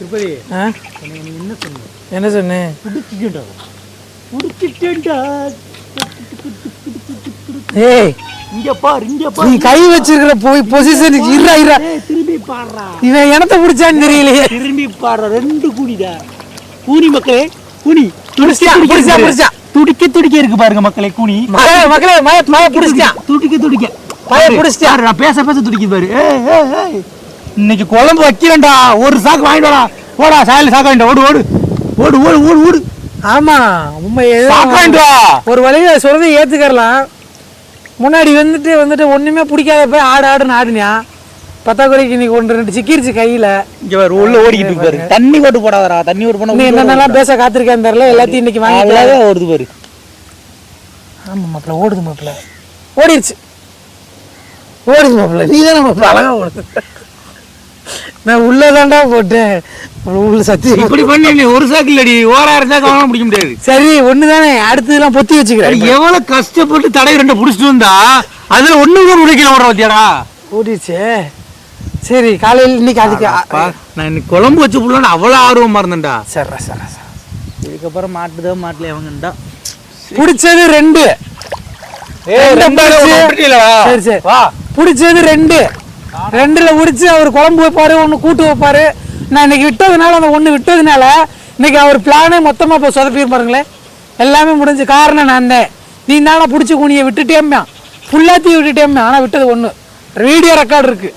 திருப்பதி. என்ன சொன்ன என்ன சொன்னேன்? பிடிச்சிட்டேன்டா பிடிச்சிட்டேன்டா ஏய் இங்க பார் இங்க நீ பார் கை வச்சிருக்கிற போய் பொசிஷனுக்கு இருடா இருடா. ஏய், திரும்பி பாடுறா இவன் எனத்த பிடிச்சான்னு தெரியலையே. திரும்பி பாடுறா ரெண்டு கூனிடா. கூனி மக்களே கூனி. இருக்கு. பிடிச்சிட்டான். துடிக்க துடிக்க இருக்கு பாருங்க மக்களே கூனி. மகளே மக்களே மய மய பிடிச்சிட்டான் துடிக்க மய பேச பேச துடிக்குது பாரு. ஏய், ஏய், ஏய். இன்னைக்கு குழம்பு வைக்கிறேன்டா. ஒரு சாக்கு வாங்கிட்டு வாடா. ஓடா சாயல் சாக்கு வாங்கிட்டு வா, ஓடு ஓடு. ஓடு ஓடு ஓடு ஓடு. ஆமா உண்மை ஒரு வழியில சொல்றதை ஏத்துக்கறலாம். முன்னாடி வந்துட்டு வந்துட்டு ஒண்ணுமே பிடிக்காத போய் ஆடு ஆடுன்னு ஆடுனியா பத்தாக்குறைக்கு இன்னைக்கு ஒன்று ரெண்டு சிக்கிருச்சு கையில. இங்க பாரு உள்ள ஓடிக்கிட்டு பாரு. தண்ணி ஓட்டு போடாதடா. தண்ணி போனா நீ என்னென்னலாம் பேச காத்திருக்கேன்னு தெரியல. எல்லாத்தையும் இன்னைக்கு வாங்கி ஓடுது பாரு. ஆமா மாப்பிள்ள ஓடுது மாப்பிள்ள. ஓடிருச்சு. ஓடுது மாப்பிள்ள. நீ தானே மாப்பிள்ள அழகா ஓடுது. நான் உள்ளதாண்டா போட்டேன். உள்ள சத்தியம். இப்படி பண்ணி நீ ஒரு சாக்கு இல்லடி ஓராயிரம் சாக்கு வாங்க பிடிக்க முடியாது. சரி ஒண்ணு தானே அடுத்ததெல்லாம் பொத்தி வச்சுக்கிறேன். எவ்வளவு கஷ்டப்பட்டு தடவை ரெண்டு புடிச்சிட்டு வந்தா அதுல ஒண்ணு கூட உடைக்கல ஓடுற பத்தியாடா? ஓடிருச்சு சரி காலையில் இன்னைக்கு அதுக்கு நான் இன்னைக்கு குழம்பு வச்சு புள்ளன்னு அவ்வளவு ஆர்வமா இருந்தேன்டா. சரி சரி சரி இதுக்கப்புறம் மாட்டுதோ மாட்டல அவங்கண்டா பிடிச்சது ரெண்டு. சரி சரி. வா. பிடிச்சது ரெண்டு. ரெண்டில் உரிச்சு அவர் குழம்பு வைப்பார் ஒன்று கூட்டு வைப்பாரு. நான் இன்னைக்கு விட்டதுனால அந்த ஒன்று விட்டதுனால இன்னைக்கு அவர் பிளானே மொத்தமாக இப்போ சொதப்பிரு பாருங்களேன். எல்லாமே முடிஞ்சு காரணம் நான் தான். நீ தானே பிடிச்சி குனியை விட்டுட்டேம்மா. ஃபுல்லாத்தையும் விட்டுட்டேம்மா. ஆனால் விட்டது ஒன்று வீடியோ ரெக்கார்டு இருக்குது